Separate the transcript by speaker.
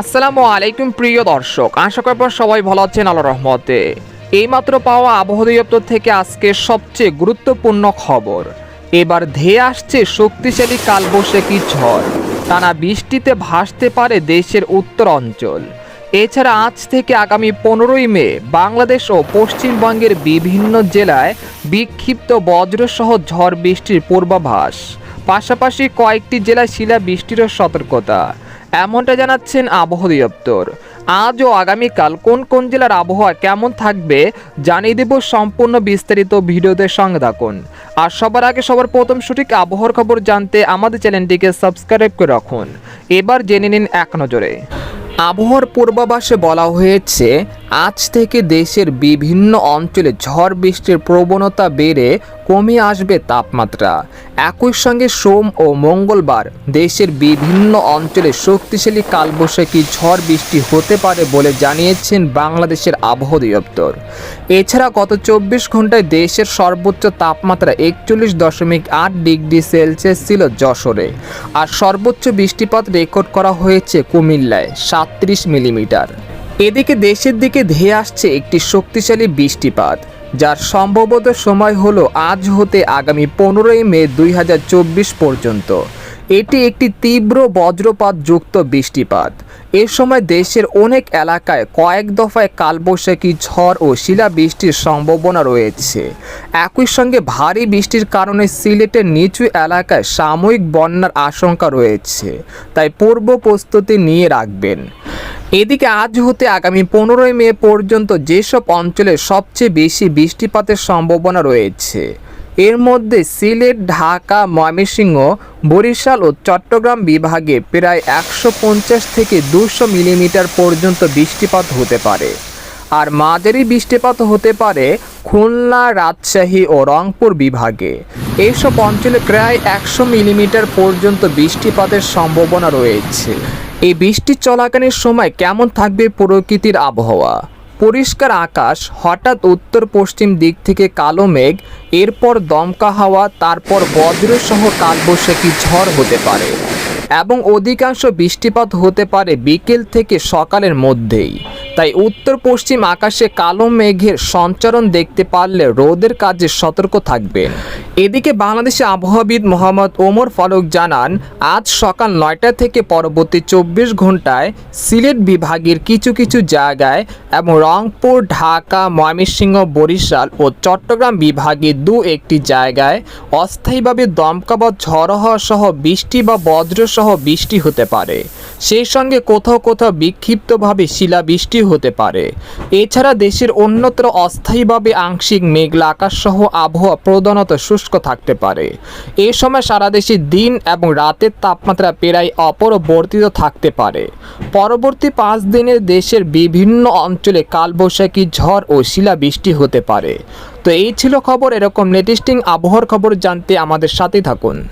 Speaker 1: আসসালামু আলাইকুম, প্রিয় দর্শক। আশা করব সবাই ভালো আছেন আল্লাহ রহমতে। এইমাত্র পাওয়া আবহাওয়া দপ্তর থেকে আজকে সবচেয়ে গুরুত্বপূর্ণ খবর। এবার ধেয়ে আসছে শক্তিশালী কালবৈশাখী ঝড়। টানা বৃষ্টিতে ভাসতে পারে দেশের উত্তর অঞ্চল এছাড়া আজ থেকে আগামী পনেরোই মে বাংলাদেশ ও পশ্চিমবঙ্গের বিভিন্ন জেলায় বিক্ষিপ্ত বজ্রসহ ঝড় বৃষ্টির পূর্বাভাস। পাশাপাশি কয়েকটি জেলায় শিলা বৃষ্টিরও সতর্কতা। এমনটা জানাচ্ছেন আবহাওয়া দপ্তর। আজ ও আগামীকাল কোন কোন জেলার আবহাওয়া কেমন থাকবে জানিয়ে দেব সম্পূর্ণ বিস্তারিত ভিডিওতে সঙ্গে থাকুন। আর সবার আগে সবার প্রথম সঠিক আবহাওয়ার খবর জানতে আমাদের চ্যানেলটিকে সাবস্ক্রাইব করে রাখুন। এবার জেনে নিন এক নজরে। আবহাওয়ার পূর্বাভাসে বলা হয়েছে আজ থেকে দেশের বিভিন্ন অঞ্চলে ঝড় বৃষ্টির প্রবণতা বেড়ে কমে আসবে তাপমাত্রা। একই সঙ্গে সোম ও মঙ্গলবার দেশের বিভিন্ন অঞ্চলে শক্তিশালী কালবৈশাখী ঝড় বৃষ্টি হতে পারে বলে জানিয়েছেন বাংলাদেশের আবহাওয়া দপ্তর। এছাড়া গত চব্বিশ ঘন্টায় দেশের সর্বোচ্চ তাপমাত্রা একচল্লিশ দশমিক আট ডিগ্রি সেলসিয়াস ছিল যশোরে। আর সর্বোচ্চ বৃষ্টিপাত রেকর্ড করা হয়েছে কুমিল্লায় সাতত্রিশ মিলিমিটার। এদিকে দেশের দিকে ধেয়ে আসছে একটি শক্তিশালী বৃষ্টিপাত, যার সম্ভবত সময় হলো আজ হতে আগামী পনেরোই মে দুই হাজার চব্বিশ পর্যন্ত। এটি একটি তীব্র বজ্রপাত যুক্ত বৃষ্টিপাত। এ সময় দেশের অনেক এলাকায় কয়েক দফায় কালবৈশাখী ঝড় ও শিলাবৃষ্টির সম্ভাবনা রয়েছে। একই সঙ্গে ভারী বৃষ্টির কারণে সিলেটের নিচু এলাকায় সাময়িক বন্যার আশঙ্কা রয়েছে। তাই পূর্ব প্রস্তুতি নিয়ে রাখবেন। এদিকে আজ হতে আগামী পনেরোই মে পর্যন্ত যেসব অঞ্চলে সবচেয়ে বেশি বৃষ্টিপাতের সম্ভাবনা রয়েছে এর মধ্যে সিলেট, ঢাকা, ময়মনসিংহ, বরিশাল ও চট্টগ্রাম বিভাগে প্রায় একশো পঞ্চাশ থেকে দুশো মিলিমিটার পর্যন্ত বৃষ্টিপাত হতে পারে। আর মাঝারি বৃষ্টিপাত হতে পারে খুলনা, রাজশাহী ও রংপুর বিভাগে। এইসব অঞ্চলে প্রায় একশো মিলিমিটার পর্যন্ত বৃষ্টিপাতের সম্ভাবনা রয়েছে। এই বৃষ্টি চলাকালীন সময় কেমন থাকবে প্রকৃতির আবহাওয়া? পরিষ্কার আকাশ, হঠাৎ উত্তর পশ্চিম দিক থেকে কালো মেঘ, এরপর দমকা হাওয়া, তারপর বজ্রসহ কালবৈশাখী ঝড় হতে পারে এবং অধিকাংশ বৃষ্টিপাত হতে পারে বিকেল থেকে সকালের মধ্যেই। তাই উত্তর পশ্চিম আকাশে কালো মেঘের সঞ্চারণ দেখতে পারলে রোদের কাজে সতর্ক থাকবেন এদিকে বাংলাদেশে আবহাওয়াবিদ মোহাম্মদ ওমর ফারুক জানান, আজ সকাল নয়টা থেকে পরবর্তী চব্বিশ ঘন্টায় সিলেট বিভাগের কিছু কিছু জায়গায় এবং রংপুর, ঢাকা, ময়মনসিংহ, বরিশাল ও চট্টগ্রাম বিভাগে দু একটি জায়গায় অস্থায়ীভাবে দমকা বা ঝড় হওয়া সহ বৃষ্টি বা বজ্রসহ বৃষ্টি হতে পারে। সেই সঙ্গে কোথাও কোথাও বিক্ষিপ্তভাবে শিলাবৃষ্টি হতে পারে। এছাড়া দেশের অন্যত্র অস্থায়ীভাবে আংশিক মেঘলা আকাশ সহ আবহাওয়া প্রধানত শুষ্ক থাকতে পারে। এ সময় সারা দেশে দিন এবং রাতের তাপমাত্রা প্রায় অপরিবর্তিত থাকতে পারে। পরবর্তী পাঁচ দিনে দেশের বিভিন্ন অঞ্চলে কালবৈশাখী ঝড় ও শিলাবৃষ্টি হতে পারে। তো এই ছিল খবর, এরকম লেটেস্টিং আবহাওয়ার খবর জানতে আমাদের সাথে থাকুন।